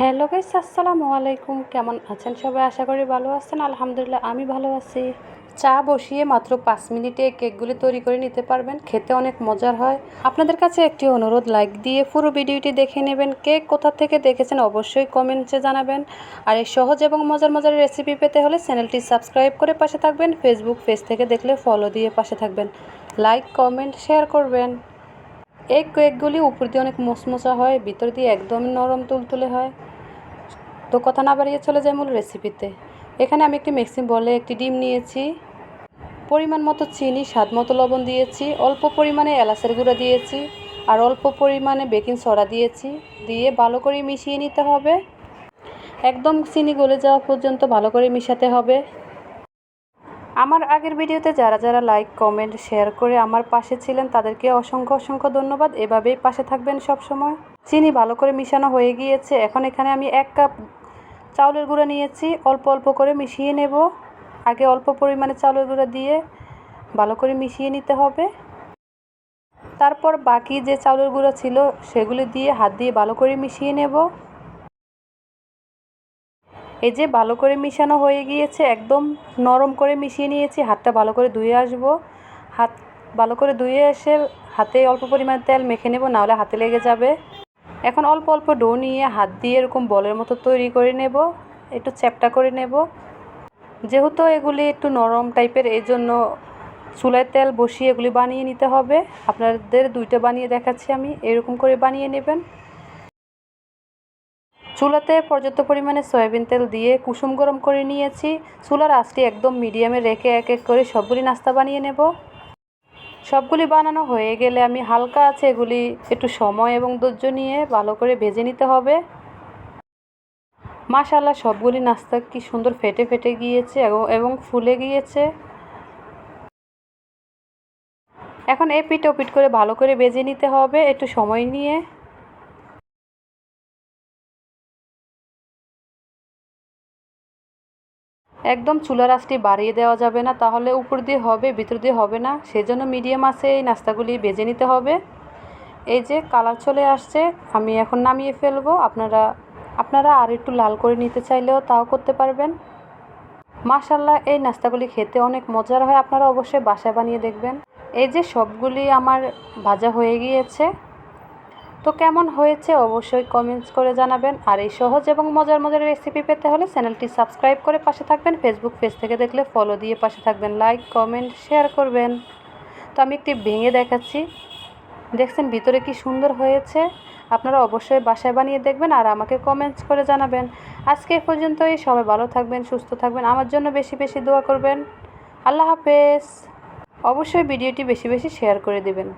Hello guys, আসসালামু আলাইকুম। কেমন আছেন সবাই? আশা করি ভালো আছেন। আলহামদুলিল্লাহ, আমি ভালো আছি। চা বসিয়ে মাত্র পাঁচ মিনিটে কেকগুলি তৈরি করে নিতে পারবেন। খেতে অনেক মজার হয়। আপনাদের কাছে একটি অনুরোধ, লাইক দিয়ে পুরো ভিডিওটি দেখে নেবেন। কেক কোথা থেকে দেখেছেন অবশ্যই কমেন্টসে জানাবেন। আর এই সহজ এবং মজার মজার রেসিপি পেতে হলে চ্যানেলটি সাবস্ক্রাইব করে পাশে থাকবেন। ফেসবুক পেজ থেকে দেখলে ফলো দিয়ে পাশে থাকবেন। লাইক কমেন্ট শেয়ার করবেন। এই কেকগুলি উপর দিয়ে অনেক মচমচা হয়, ভিতর দিয়ে একদম নরম তুলতুলে হয়। তো কথা না বাড়িয়ে চলে যায় মূল রেসিপিতে এখানে আমি একটি মিক্সিং বলে একটি ডিম নিয়েছি। পরিমাণ মতো চিনি, স্বাদ মতো লবণ দিয়েছি। অল্প পরিমাণে এলাচের গুঁড়া দিয়েছি আর অল্প পরিমাণে বেকিং সোডা দিয়েছি। দিয়ে ভালো করে মিশিয়ে নিতে হবে। একদম চিনি গলে যাওয়া পর্যন্ত ভালো করে মিশাতে হবে। আমার আগের ভিডিওতে যারা যারা লাইক কমেন্ট শেয়ার করে আমার পাশে ছিলেন, তাদেরকে অসংখ্য অসংখ্য ধন্যবাদ। এভাবেই পাশে থাকবেন সব সময় চিনি ভালো করে মিশানো হয়ে গিয়েছে। এখন এখানে আমি এক কাপ চাউলের গুঁড়া নিয়েছি। অল্প অল্প করে মিশিয়ে নেব। আগে অল্প পরিমাণে চাউলের গুঁড়া দিয়ে ভালো করে মিশিয়ে নিতে হবে। তারপর বাকি যে চাউলের গুঁড়ো ছিল, সেগুলি দিয়ে হাত দিয়ে ভালো করে মিশিয়ে নেব। এই যে ভালো করে মিশানো হয়ে গিয়েছে, একদম নরম করে মিশিয়ে নিয়েছি, হাতটা ভালো করে ধুয়ে আসব। হাত ভালো করে ধুয়ে এসে হাতে অল্প পরিমাণ তেল মেখে নেব, নাহলে হাতে লেগে যাবে। এখন অল্প অল্প ডো নিয়ে হাত দিয়ে এরকম বলের মতো তৈরি করে নেব, একটু চ্যাপটা করে নেব। যেহেতু এগুলি একটু নরম টাইপের, এই জন্য চুলায় তেল বসিয়ে এগুলি বানিয়ে নিতে হবে। আপনাদের দুইটা বানিয়ে দেখাচ্ছি আমি, এরকম করে বানিয়ে নেবেন। চুলাতে পর্যাপ্ত পরিমাণে সয়াবিন তেল দিয়ে কুসুম গরম করে নিয়েছি। চুলার আঁচটি একদম মিডিয়ামে রেখে এক এক করে সবগুলি নাস্তা বানিয়ে নেব। সবগুলি বানানো হয়ে গেলে আমি হালকা আছে এগুলি একটু সময় এবং ধৈর্য নিয়ে ভালো করে ভেজে নিতে হবে। মাশাল্লাহ সবগুলি নাস্তা কি সুন্দর ফেটে ফেটে গিয়েছে এবং ফুলে গিয়েছে। এখন এ পিঠ ওপিট করে ভালো করে ভেজে নিতে হবে একটু সময় নিয়ে। একদম চুলার আঁচটি বাড়িয়ে দেওয়া যাবে না, তাহলে উপর দিয়ে হবে, ভিতর দিয়ে হবে না। সেজন্য মিডিয়াম আছে এই নাস্তাগুলি ভেজে নিতে হবে। এই যে কালার চলে আসছে, আমি এখন নামিয়ে ফেলব। আপনারা আপনারা আর একটু লাল করে নিতে চাইলেও তাও করতে পারবেন। মাশাল্লাহ এই নাস্তাগুলি খেতে অনেক মজার হয়। আপনারা অবশ্যই বাসায় বানিয়ে দেখবেন। এই যে সবগুলি আমার ভাজা হয়ে গিয়েছে। তো কেমন হয়েছে অবশ্যই কমেন্টস করে জানাবেন। আর এই সহজ এবং মজার মজার রেসিপি পেতে হলে চ্যানেলটি সাবস্ক্রাইব করে পাশে থাকবেন। ফেসবুক পেজ থেকে দেখলে ফলো দিয়ে পাশে থাকবেন। লাইক কমেন্ট শেয়ার করবেন। তো আমি একটি ভেঙে দেখাচ্ছি। দেখছেন ভিতরে কি সুন্দর হয়েছে? আপনারা অবশ্যই বাসায় বানিয়ে দেখবেন আর আমাকে কমেন্টস করে জানাবেন। আজকে পর্যন্তই। সবাই ভালো থাকবেন, সুস্থ থাকবেন। আমার জন্য বেশি বেশি দোয়া করবেন। আল্লাহ হাফেজ। অবশ্যই ভিডিওটি বেশি বেশি শেয়ার করে দেবেন।